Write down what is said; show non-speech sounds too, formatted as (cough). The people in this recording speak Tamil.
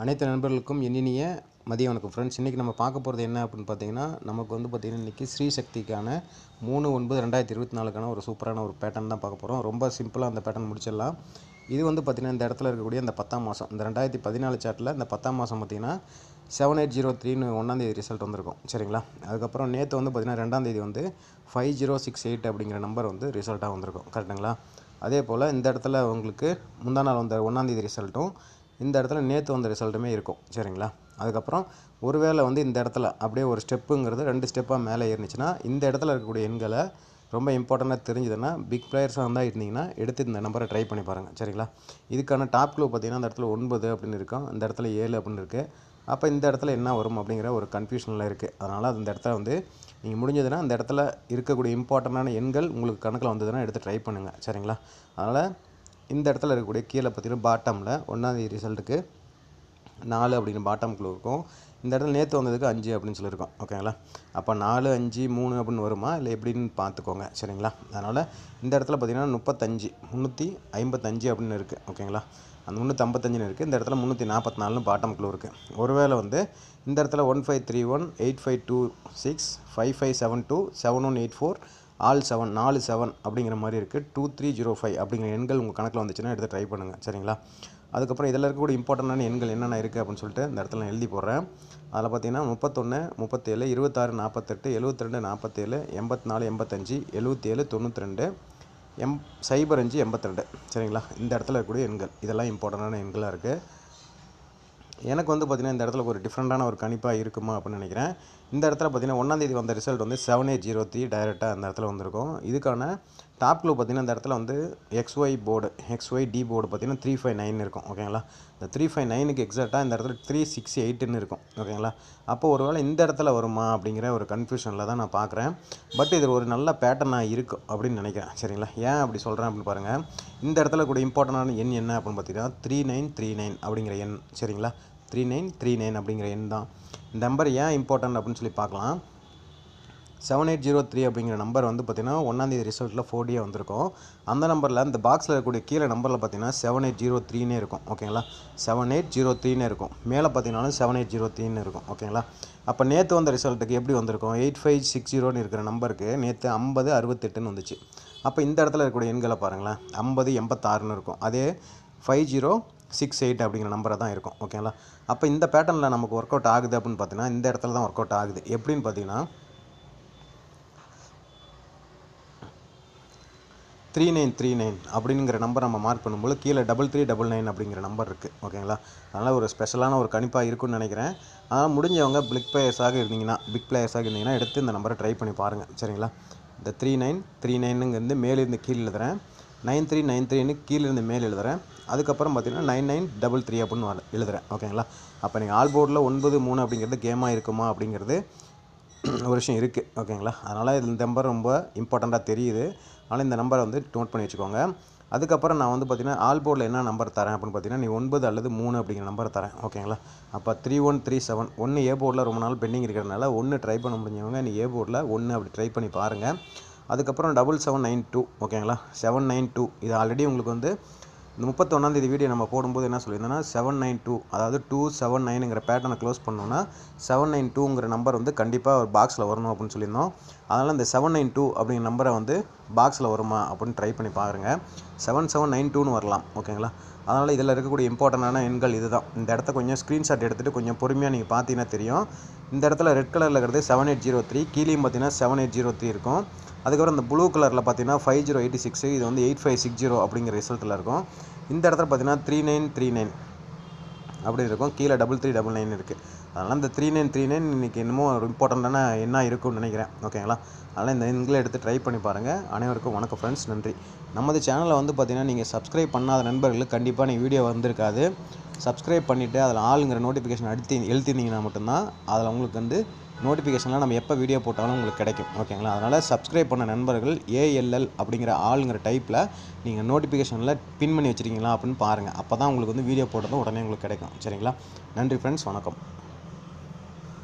அனைத்து நண்பர்களுக்கும் இனிய மதிய வணக்கம். ஃப்ரெண்ட்ஸ் இன்றைக்கி நம்ம பார்க்க போகிறது என்ன அப்படின்னு பார்த்தீங்கன்னா நமக்கு வந்து பார்த்திங்கன்னா இன்றைக்கி ஸ்ரீசக்திக்கான மூணு ஒன்பது ரெண்டாயிரத்தி இருபத்தி நாலுக்கான ஒரு சூப்பரான ஒரு பேட்டர்ன் தான் பார்க்க போகிறோம் ரொம்ப சிம்பிளாக அந்த பேட்டர்ன் முடிச்சிடலாம். இது வந்து பார்த்திங்கன்னா இந்த இடத்துல இருக்கக்கூடிய அந்த பத்தாம் மாதம் இந்த ரெண்டாயிரத்தி பதினாலு சார்ட்டில் இந்த பத்தாம் மாதம் பார்த்திங்கன்னா செவன் எயிட் ஜீரோ த்ரீன்னு ஒன்றாந்தேதி ரிசல்ட் வந்திருக்கும். சரிங்களா? அதுக்கப்புறம் நேற்று வந்து பார்த்திங்கன்னா ரெண்டாந்தேதி வந்து ஃபைவ் ஜீரோ சிக்ஸ் எயிட் அப்படிங்கிற நம்பர் வந்து ரிசல்ட்டாக வந்திருக்கும். கரெக்டுங்களா அதே போல் இந்த இடத்துல உங்களுக்கு முந்தா நாள் வந்த ஒன்றாந்தேதி ரிசல்ட்டும் இந்த இடத்துல நேற்று வந்த ரிசல்ட்டுமே இருக்கும். சரிங்களா? அதுக்கப்புறம் ஒருவேளை வந்து இந்த இடத்துல அப்படியே ஒரு ஸ்டெப்புங்கிறது ரெண்டு ஸ்டெப்பாக மேலே ஏறிச்சுன்னா இந்த இடத்துல இருக்கக்கூடிய எண்களை ரொம்ப இம்பார்ட்டண்ட்டாக தெரிஞ்சதுன்னா பிக் பிளேயர்ஸாக இருந்தால் இருந்தீங்கன்னா எடுத்து இந்த நம்பரை ட்ரை பண்ணி பாருங்கள் சரிங்களா? இதுக்கான டாப் க்ளூ பார்த்தீங்கன்னா இந்த இடத்துல ஒன்பது அப்படின்னு இருக்கும் இந்த இடத்துல ஏழு அப்படின்னு இருக்குது அப்போ இந்த இடத்துல என்ன வரும் அப்படிங்கிற ஒரு கன்ஃபியூஷனில் இருக்குது அதனால் அந்த இடத்துல வந்து நீங்கள் முடிஞ்சதுன்னா அந்த இடத்துல இருக்கக்கூடிய இம்பார்ட்டண்ட்டான எண்கள் உங்களுக்கு கணக்கில் வந்ததுன்னா எடுத்து ட்ரை பண்ணுங்கள் சரிங்களா? அதனால் இந்த இடத்துல இருக்கக்கூடிய கீழே பார்த்தீங்கன்னா பாட்டமில் ஒன்றாந்தேதி ரிசல்ட்டுக்கு நாலு அப்படின்னு பாட்டம் குழு இருக்கும். இந்த இடத்துல நேற்று வந்ததுக்கு அஞ்சு அப்படின்னு சொல்லியிருக்கோம். ஓகேங்களா அப்போ நாலு அஞ்சு மூணு அப்படின்னு வருமா? இல்லை எப்படின்னு பார்த்துக்கோங்க. சரிங்களா? அதனால் இந்த இடத்துல பார்த்தீங்கன்னா முப்பத்தஞ்சு முந்நூற்றி ஐம்பத்தஞ்சு அப்படின்னு இருக்குது ஓகேங்களா அந்த முந்நூற்றி ஐம்பத்தஞ்சுன்னு இருக்குது இந்த இடத்துல முந்நூற்றி நாற்பத்தி நாலுன்னு பாட்டம் குழு இருக்குது ஒருவேளை வந்து இந்த இடத்துல one five three one eight five two six five five seven two seven one eight four all seven நாலு செவன் அப்படிங்கிற மாதிரி இருக்குது டூ த்ரீ ஜீரோ ஃபைவ் அப்படிங்கிற எண்கள் உங்கள் கணக்கில் வந்துச்சுன்னா எடுத்து ட்ரை பண்ணுங்கள் சரிங்களா? அதுக்கப்புறம் இதில் இருக்கக்கூடிய இம்பார்ட்டண்டான எண்கள் என்னென்ன இருக்குது அப்படின்னு சொல்லிட்டு இந்த இடத்துல நான் எழுதி போடுறேன். அதில் பார்த்தீங்கன்னா முப்பத்தொன்று முப்பத்தேழு இருபத்தாறு நாற்பத்தெட்டு எழுபத்திரெண்டு நாற்பத்தேழு எண்பத்தி நாலு எண்பத்தஞ்சு எழுபத்தேழு தொண்ணூற்றி ரெண்டு எம் சைபர் அஞ்சு எண்பத்திரெண்டு. சரிங்களா? இந்த இடத்துல இருக்கக்கூடிய எண்கள். இதெல்லாம் இம்பார்ட்டண்டான எண்களாக இருக்குது எனக்கு வந்து பார்த்திங்கன்னா இந்த இடத்துல ஒரு டிஃப்ரெண்ட்டான ஒரு கணிப்பாக இருக்குமா அப்படின்னு நினைக்கிறேன். இந்த இடத்துல பார்த்திங்கன்னா ஒன்றாந்தேதி வந்த ரிசல்ட் வந்து செவன் எயிட் ஜீரோ த்ரீ டைரெக்டாக அந்த இடத்துல வந்திருக்கும். இதுக்கான டாப் க்ளூ பார்த்திங்கன்னா இந்த இடத்துல வந்து X Y board X Y D board பார்த்திங்கன்னா த்ரீ ஃபைவ் நைன் இருக்கும். ஓகேங்களா இந்த த்ரீ ஃபைவ் நைனுக்கு எக்ஸாக்டாக இந்த இடத்துல த்ரீ சிக்ஸ் எயிட்டுன்னு இருக்கும். ஓகேங்களா அப்போ ஒருவேளை இந்த இடத்துல வருமா அப்படிங்கிற ஒரு கன்ஃபியூஷனில் தான் நான் பார்க்குறேன் பட் இது ஒரு நல்ல பேட்டர்னாக இருக்கும் அப்படின்னு நினைக்கிறேன். சரிங்களா? ஏன் அப்படி சொல்கிறேன் அப்படின்னு பாருங்கள் இந்த இடத்துல கூட இம்பார்ட்டண்டான எண் என்ன அப்படின்னு பார்த்தீங்கன்னா த்ரீ நைன் த்ரீ நைன் அப்படிங்கிற எண். சரிங்களா? த்ரீ நைன் த்ரீ நைன் அப்படிங்கிற எண் தான். இந்த நம்பர் ஏன் இம்பார்ட்டன்ட் அப்படின்னு சொல்லி பார்க்கலாம். செவன் எயிட் ஜீரோ த்ரீ அப்படிங்கிற நம்பர் வந்து பார்த்திங்கன்னா ஒன்றாந்தேதி ரிசல்ட்டில் ஃபோர் டே வந்திருக்கும். அந்த நம்பரில் இந்த பாக்ஸில் இருக்கக்கூடிய கீழே நம்பரில் பார்த்தீங்கன்னா செவன் எயிட் ஜீரோ த்ரீனே இருக்கும். ஓகேங்களா? செவன் எயிட் ஜீரோ த்ரீனே இருக்கும். மேலே பார்த்தீங்கன்னாலும் செவன் எயிட் ஜீரோ த்ரீன்னு இருக்கும். ஓகேங்களா? அப்போ நேற்று வந்த ரிசல்ட்டுக்கு எப்படி வந்திருக்கும்? எயிட் ஃபைவ் சிக்ஸ் ஜீரோன்னு இருக்கிற நம்பருக்கு நேற்று ஐம்பது அறுபத்தெட்டுன்னு வந்துச்சு. அப்போ இந்த இடத்துல இருக்கக்கூடிய எண்களை பாருங்களேன். ஐம்பது எண்பத்தாறுன்னு இருக்கும். அதே ஃபைவ் ஜீரோ சிக்ஸ் எயிட் அப்படிங்கிற நம்பரை தான் இருக்கும் ஓகேங்களா அப்போ இந்த பேட்டர்னில் நமக்கு ஒர்க் அவுட் ஆகுது அப்படின்னு பார்த்தீங்கன்னா இந்த இடத்துல தான் ஒர்க் அவுட் ஆகுது. எப்படின்னு பார்த்தீங்கன்னா த்ரீ நைன் த்ரீ நைன் அப்படிங்கிற நம்பர் நம்ம மார்க் பண்ணும்போது கீழே டபுள் த்ரீ டபுள் நைன் அப்படிங்கிற நம்பர் இருக்குது ஓகேங்களா அதனால் ஒரு ஸ்பெஷலான ஒரு கணிப்பாக இருக்கும்னு நினைக்கிறேன். அதனால் முடிஞ்சவங்க பிக் பிளேயர்ஸாக இருந்தீங்கன்னா பிக் பிளேயர்ஸாக இருந்தீங்கன்னா எடுத்து இந்த நம்பரை ட்ரை பண்ணி பாருங்கள் சரிங்களா? இந்த த்ரீ நைன் த்ரீ நைனுங்கிறது மேலேருந்து கீழே எழுதுகிறேன் நைன் த்ரீ நைன் த்ரீன்னு கீழிருந்து மேல் எழுதுகிறேன் அதுக்கப்புறம் பார்த்தீங்கன்னா நைன் நைன் டபுள் த்ரீ அப்படின்னு எழுதுகிறேன் ஓகேங்களா? அப்போ நீங்கள் ஆல் போர்டில் ஒன்பது மூணு அப்படிங்கிறது கேமாக இருக்குமா அப்படிங்கிறது (clears throat) ஒரு விஷயம் இருக்குது ஓகேங்களா? அதனால் இந்த நம்பர் ரொம்ப இம்பார்ட்டண்ட்டாக தெரியுது. அதனால் இந்த நம்பரை வந்து நோட் பண்ணி வச்சுக்கோங்க. அதுக்கப்புறம் நான் வந்து பார்த்தீங்கன்னா ஆல் போர்டில் என்ன நம்பர் தரேன் அப்படின்னு பார்த்தீங்கன்னா நீ ஒன்பது அல்லது மூணு அப்படிங்கிற நம்பர் தரேன். ஓகேங்களா? அப்போ த்ரீ ஒன் த்ரீ செவன் ஒன்று ஏ போர்டில் ரொம்ப நாள் பெண்டிங் இருக்கிறதுனால ஒன்று ட்ரை பண்ண முடிஞ்சவங்க நீ ஏ போர்டில் ஒன்று அப்படி ட்ரை பண்ணி பாருங்கள் அதுக்கப்புறம் டபுள் செவன் நைன் டூ ஓகேங்களா செவன் நைன் டூ இது ஆல்ரெடி உங்களுக்கு வந்து இந்த முப்பத்தொன்னாந்தேதி வீடியோ நம்ம போடும்போது என்ன சொல்லியிருந்தோன்னா செவன் நைன் டூ அதாவது டூ செவன் நைனுங்கிற பேட்டர்னை க்ளோஸ் பண்ணோன்னா செவன் நைன் டூங்கிற நம்பர் வந்து கண்டிப்பாக ஒரு பாக்ஸில் வரணும் அப்படின்னு சொல்லியிருந்தோம். அதனால் இந்த செவன் நைன் டூ அப்படிங்கிற நம்பரை வந்து பாக்ஸில் வருமா அப்படின்னு ட்ரை பண்ணி பாருங்க. செவன் செவன் நைன் டூன்னு வரலாம் ஓகேங்களா அதனால் இதில் இருக்கக்கூடிய இம்பார்ட்டண்டான எண்கள் இதுதான். இந்த இடத்த கொஞ்சம் ஸ்க்ரீன்ஷாட் எடுத்துகிட்டு கொஞ்சம் பொறுமையாக நீங்கள் பார்த்தீங்கன்னா தெரியும். இந்த இடத்துல ரெட் கலரில் இருக்கிறது செவன் எயிட் ஜீரோ த்ரீ கீழேயும் பார்த்தீங்கன்னா செவன் எயிட் ஜீரோ த்ரீ இருக்கும். அதுக்கப்புறம் இந்த ப்ளூ கலரில் பார்த்தீங்கன்னா ஃபைவ் ஜீரோ எயிட்டி சிக்ஸ் இது வந்து எயிட் ஃபைவ் சிக்ஸ் ஜீரோ அப்படிங்கிற ரிசல்ட்டில் இருக்கும். இந்த இடத்துல பார்த்தீங்கன்னா த்ரீ நைன் த்ரீ நைன் அப்படி இருக்கும். கீழே டபுள் த்ரீ டபுள் நைன் இருக்குது அதனால் இந்த த்ரீ நைன் த்ரீ நைன் இன்றைக்கி என்னமோ ஒரு இம்பார்ட்டண்ட்டான என்ன இருக்கும்னு நினைக்கிறேன். ஓகேங்களா அதனால் இந்த எண்களை எடுத்து ட்ரை பண்ணி பாருங்கள் அனைவருக்கும் வணக்கம் ஃப்ரெண்ட்ஸ் நன்றி. நமது சேனலை வந்து பார்த்தீங்கன்னா நீங்கள் சப்ஸ்கிரைப் பண்ணாத நண்பர்களுக்கு கண்டிப்பாக நீங்கள் வீடியோ வந்திருக்காது. சப்ஸ்கிரைப் பண்ணிவிட்டு அதில் ஆளுங்கிற நோட்டிஃபிகேஷன் அடித்து எழுத்திருந்தீங்கன்னா மட்டும்தான் அதில் உங்களுக்கு வந்து நோட்டிஃபிகேஷன்லாம் நம்ம எப்போ வீடியோ போட்டாலும் உங்களுக்கு கிடைக்கும். ஓகேங்களா அதனால் சப்ஸ்கிரைப் பண்ண நண்பர்கள் ஏஎல்எல் அப்படிங்கிற ஆளுங்கிற டைப்பில் நீங்கள் நோட்டிஃபிகேஷனில் பின் பண்ணி வச்சுருக்கீங்களா அப்படின்னு பாருங்கள் அப்போ தான் உங்களுக்கு வந்து வீடியோ போட்டதும் உடனே உங்களுக்கு கிடைக்கும். சரிங்களா? நன்றி ஃப்ரெண்ட்ஸ் வணக்கம்.